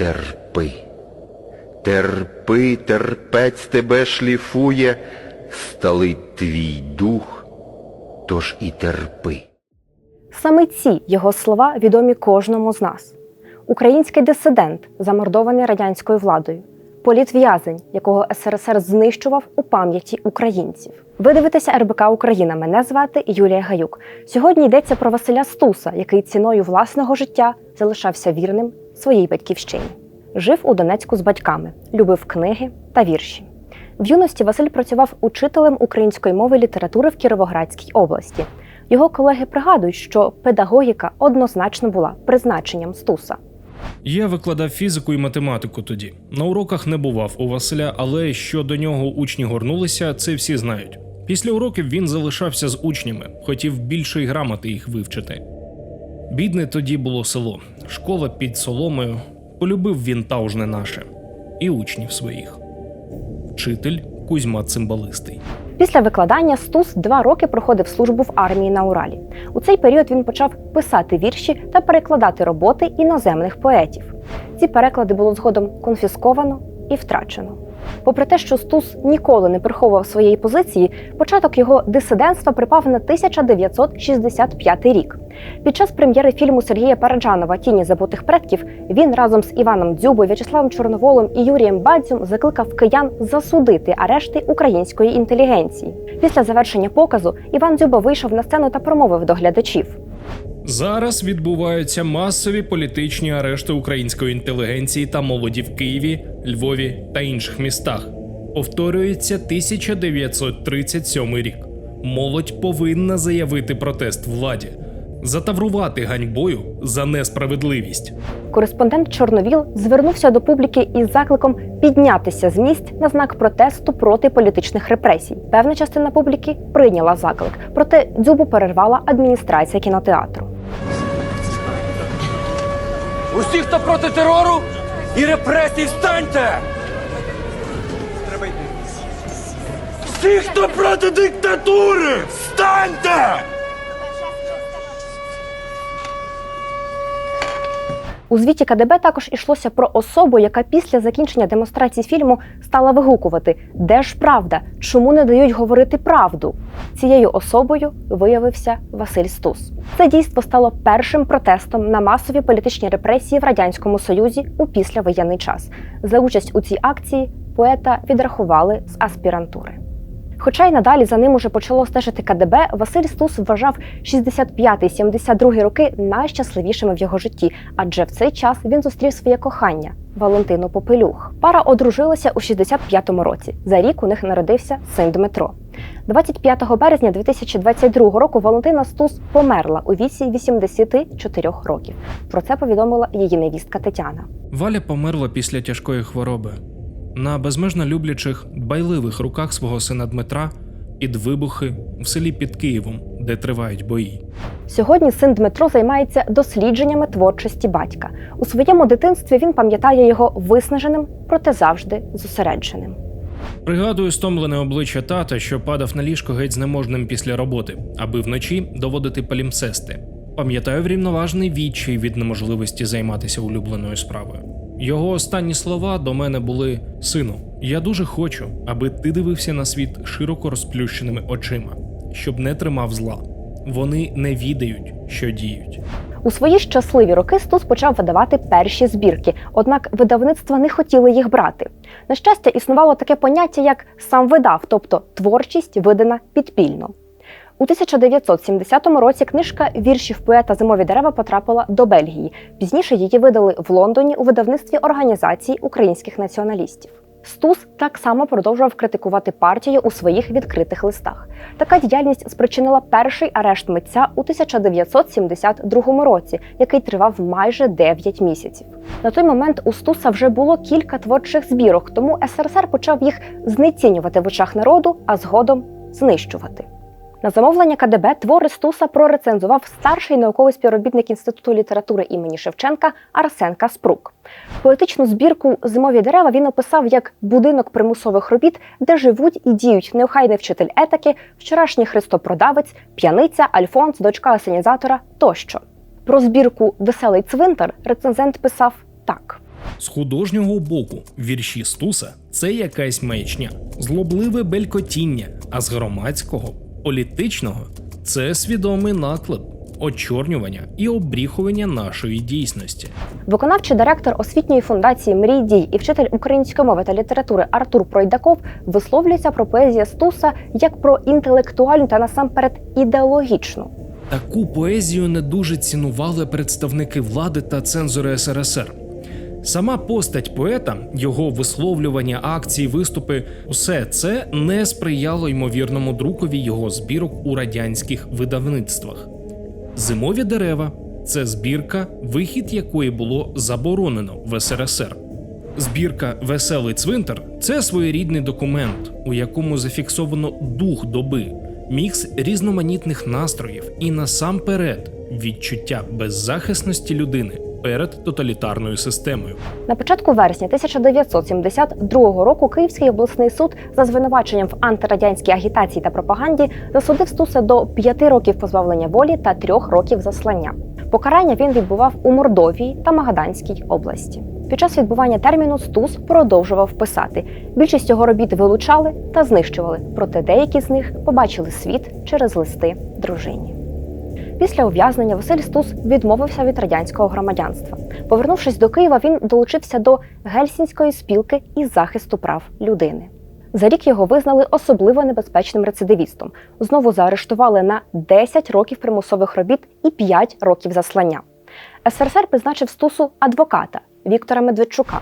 терпи. Терпи, терпець тебе шліфує, сталить твій дух, тож і терпи. Саме ці його слова відомі кожному з нас. Український дисидент, замордований радянською владою, політв'язень, якого СРСР знищував у пам'яті українців. Ви дивитеся РБК Україна. Мене звати Юлія Гаюк. Сьогодні йдеться про Василя Стуса, який ціною власного життя залишався вірним своїй батьківщині. Жив у Донецьку з батьками, любив книги та вірші. В юності Василь працював учителем української мови і літератури в Кіровоградській області. Його колеги пригадують, що педагогіка однозначно була призначенням Стуса. Я викладав фізику і математику тоді. На уроках не бував у Василя, але що до нього учні горнулися, це всі знають. Після уроків він залишався з учнями, хотів більше й грамоти їх вивчити. Бідне тоді було село, школа під соломою. Полюбив він таужне наше і учнів своїх. Вчитель Кузьма Цимбалистий. Після викладання Стус два роки проходив службу в армії на Уралі. У цей період він почав писати вірші та перекладати роботи іноземних поетів. Ці переклади було згодом конфісковано і втрачено. Попри те, що Стус ніколи не приховував своєї позиції, початок його дисидентства припав на 1965 рік. Під час прем'єри фільму Сергія Параджанова Тіні забутих предків він разом з Іваном Дзюбою, В'ячеславом Чорноволом і Юрієм Бадзюм закликав киян засудити арешти української інтелігенції. Після завершення показу Іван Дзюба вийшов на сцену та промовив до глядачів. Зараз відбуваються масові політичні арешти української інтелігенції та молоді в Києві, Львові та інших містах. Повторюється 1937 рік. Молодь повинна заявити протест владі, затаврувати ганьбою за несправедливість. Кореспондент Чорновіл звернувся до публіки із закликом піднятися з місць на знак протесту проти політичних репресій. Певна частина публіки прийняла заклик, проте дзюбу перервала адміністрація кінотеатру. Усі, хто проти терору і репресій, встаньте! Всі, хто проти диктатури, встаньте! У звіті КДБ також ішлося про особу, яка після закінчення демонстрації фільму стала вигукувати: Де ж правда? Чому не дають говорити правду? Цією особою виявився Василь Стус. Це дійство стало першим протестом на масові політичні репресії в радянському союзі у післявоєнний час. За участь у цій акції поета відрахували з аспірантури. Хоча й надалі за ним уже почало стежити КДБ, Василь Стус вважав 65-72 роки найщасливішими в його житті, адже в цей час він зустрів своє кохання Валентину Попелюх. Пара одружилася у 65-му році. За рік у них народився син Дмитро. 25 березня 2022 року Валентина Стус померла у віці 84 років. Про це повідомила її невістка Тетяна. Валя померла після тяжкої хвороби. На безмежно люблячих, дбайливих руках свого сина Дмитра під вибухи в селі під Києвом, де тривають бої. Сьогодні син Дмитро займається дослідженнями творчості батька. У своєму дитинстві він пам'ятає його виснаженим, проте завжди зосередженим. Пригадую стомлене обличчя тата, що падав на ліжко геть знеможним після роботи, аби вночі доводити палімсести. Пам'ятаю врівноважний відчай від неможливості займатися улюбленою справою. Його останні слова до мене були: Сину, я дуже хочу, аби ти дивився на світ широко розплющеними очима, щоб не тримав зла. Вони не відають, що діють. У свої щасливі роки Стус почав видавати перші збірки, однак видавництва не хотіли їх брати. На щастя, існувало таке поняття, як сам видав, тобто творчість видана підпільно. У 1970 році книжка віршів поета Зимові дерева потрапила до Бельгії. Пізніше її видали в Лондоні у видавництві організації українських націоналістів. Стус так само продовжував критикувати партію у своїх відкритих листах. Така діяльність спричинила перший арешт митця у 1972 році, який тривав майже 9 місяців. На той момент у Стуса вже було кілька творчих збірок, тому СРСР почав їх знецінювати в очах народу, а згодом знищувати. На замовлення КДБ твори Стуса прорецензував старший науковий співробітник Інституту літератури імені Шевченка Арсен Каспрук. Поетичну збірку Зимові дерева він описав як будинок примусових робіт, де живуть і діють неохайний вчитель етики, вчорашній христопродавець, п'яниця, Альфонс, дочка асенізатора тощо. Про збірку Веселий цвинтар рецензент писав так. З художнього боку вірші Стуса це якась маячня, злобливе белькотіння, а з громадського, політичного це свідомий наклеп, очорнювання і обріхування нашої дійсності. Виконавчий директор освітньої фундації Мрій дій і вчитель української мови та літератури Артур Пройдаков висловлюється про поезію Стуса як про інтелектуальну та насамперед ідеологічну. Таку поезію не дуже цінували представники влади та цензори СРСР. Сама постать поета, його висловлювання, акції, виступи усе це не сприяло ймовірному друкові його збірок у радянських видавництвах. Зимові дерева це збірка, вихід якої було заборонено в СРСР. Збірка Веселий цвинтар це своєрідний документ, у якому зафіксовано дух доби, мікс різноманітних настроїв і насамперед відчуття беззахисності людини перед тоталітарною системою. На початку вересня 1972 року Київський обласний суд за звинуваченням в антирадянській агітації та пропаганді засудив Стуса до п'яти років позбавлення волі та трьох років заслання. Покарання він відбував у Мордовії та Магаданській області. Під час відбування терміну Стус продовжував писати. Більшість його робіт вилучали та знищували, проте деякі з них побачили світ через листи дружині. Після ув'язнення Василь Стус відмовився від радянського громадянства. Повернувшись до Києва, він долучився до Гельсінської спілки із захисту прав людини. За рік його визнали особливо небезпечним рецидивістом. Знову заарештували на 10 років примусових робіт і 5 років заслання. СРСР призначив Стусу адвоката Віктора Медведчука.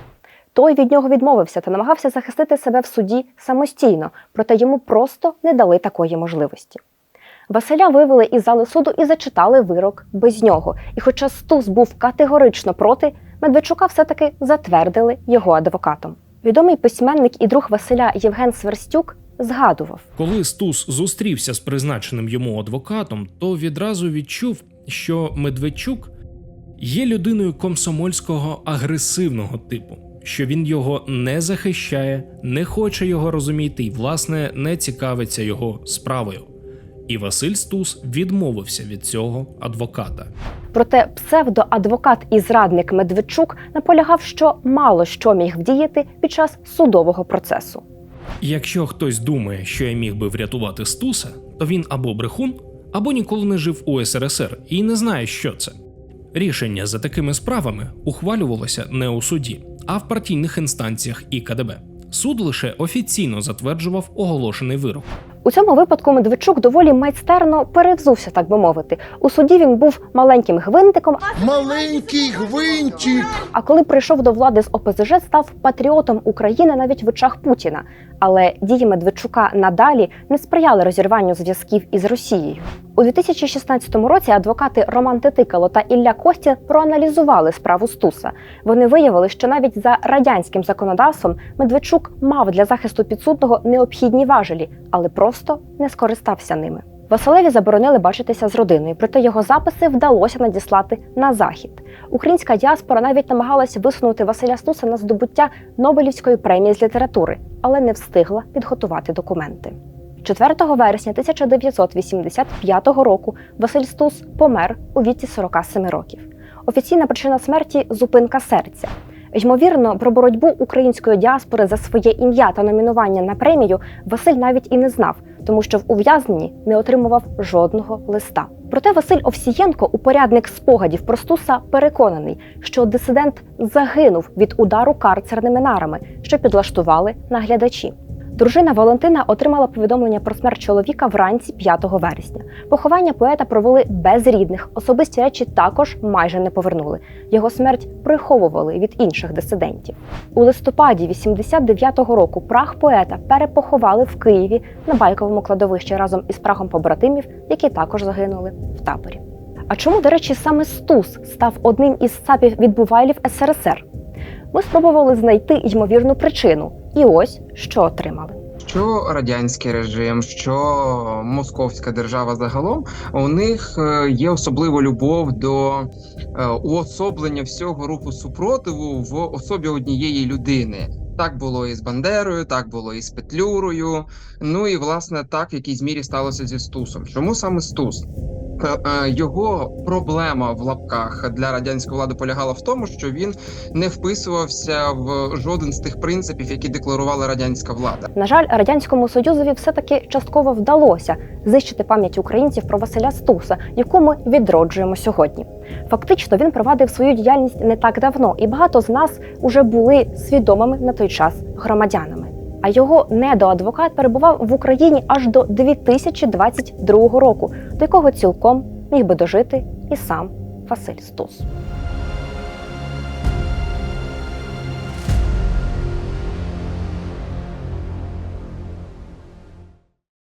Той від нього відмовився та намагався захистити себе в суді самостійно, проте йому просто не дали такої можливості. Василя вивели із зали суду і зачитали вирок без нього. І хоча Стус був категорично проти, Медведчука все-таки затвердили його адвокатом. Відомий письменник і друг Василя Євген Сверстюк згадував: Коли Стус зустрівся з призначеним йому адвокатом, то відразу відчув, що Медведчук є людиною комсомольського агресивного типу, що він його не захищає, не хоче його розуміти і, власне, не цікавиться його справою. І Василь Стус відмовився від цього адвоката. Проте псевдоадвокат і зрадник Медведчук наполягав, що мало що міг вдіяти під час судового процесу. Якщо хтось думає, що я міг би врятувати Стуса, то він або брехун, або ніколи не жив у СРСР і не знає, що це. Рішення за такими справами ухвалювалося не у суді, а в партійних інстанціях і КДБ. Суд лише офіційно затверджував оголошений вирок. У цьому випадку Медведчук доволі майстерно перевзувся, так би мовити. У суді він був маленьким гвинтиком, Маленький гвинтик. а коли прийшов до влади з ОПЗЖ, став патріотом України навіть в очах Путіна. Але дії Медведчука надалі не сприяли розірванню зв'язків із Росією. У 2016 році адвокати Роман Титикало та Ілля Костя проаналізували справу Стуса. Вони виявили, що навіть за радянським законодавством Медведчук мав для захисту підсудного необхідні важелі, але просто не скористався ними. Василеві заборонили бачитися з родиною, проте його записи вдалося надіслати на захід. Українська діаспора навіть намагалася висунути Василя Стуса на здобуття Нобелівської премії з літератури, але не встигла підготувати документи. 4 вересня 1985 року Василь Стус помер у віці 47 років. Офіційна причина смерті зупинка серця. Ймовірно, про боротьбу української діаспори за своє ім'я та номінування на премію Василь навіть і не знав, тому що в ув'язненні не отримував жодного листа. Проте Василь Овсієнко, упорядник спогадів про Стуса, переконаний, що дисидент загинув від удару карцерними нарами, що підлаштували наглядачі. Дружина Валентина отримала повідомлення про смерть чоловіка вранці 5 вересня. Поховання поета провели без рідних. Особисті речі також майже не повернули. Його смерть приховували від інших дисидентів. У листопаді 89-го року прах поета перепоховали в Києві на байковому кладовищі разом із прахом побратимів, які також загинули в таборі. А чому, до речі, саме Стус став одним із ЦАПів відбувайлів СРСР? Ми спробували знайти ймовірну причину, і ось що отримали. Що радянський режим, що московська держава загалом, у них е, є особлива любов до е, уособлення всього руху супротиву в особі однієї людини. Так було і з Бандерою, так було і з Петлюрою. Ну і власне так в якійсь мірі сталося зі Стусом. Чому саме Стус? Е, його проблема в лапках для радянської влади полягала в тому, що він не вписувався в жоден з тих принципів, які декларувала радянська влада. На жаль, радянському союзові все-таки частково вдалося знищити пам'ять українців про Василя Стуса, яку ми відроджуємо сьогодні. Фактично, він провадив свою діяльність не так давно, і багато з нас уже були свідомими на той час громадянами. А його недоадвокат перебував в Україні аж до 2022 року, до якого цілком міг би дожити і сам Василь Стус.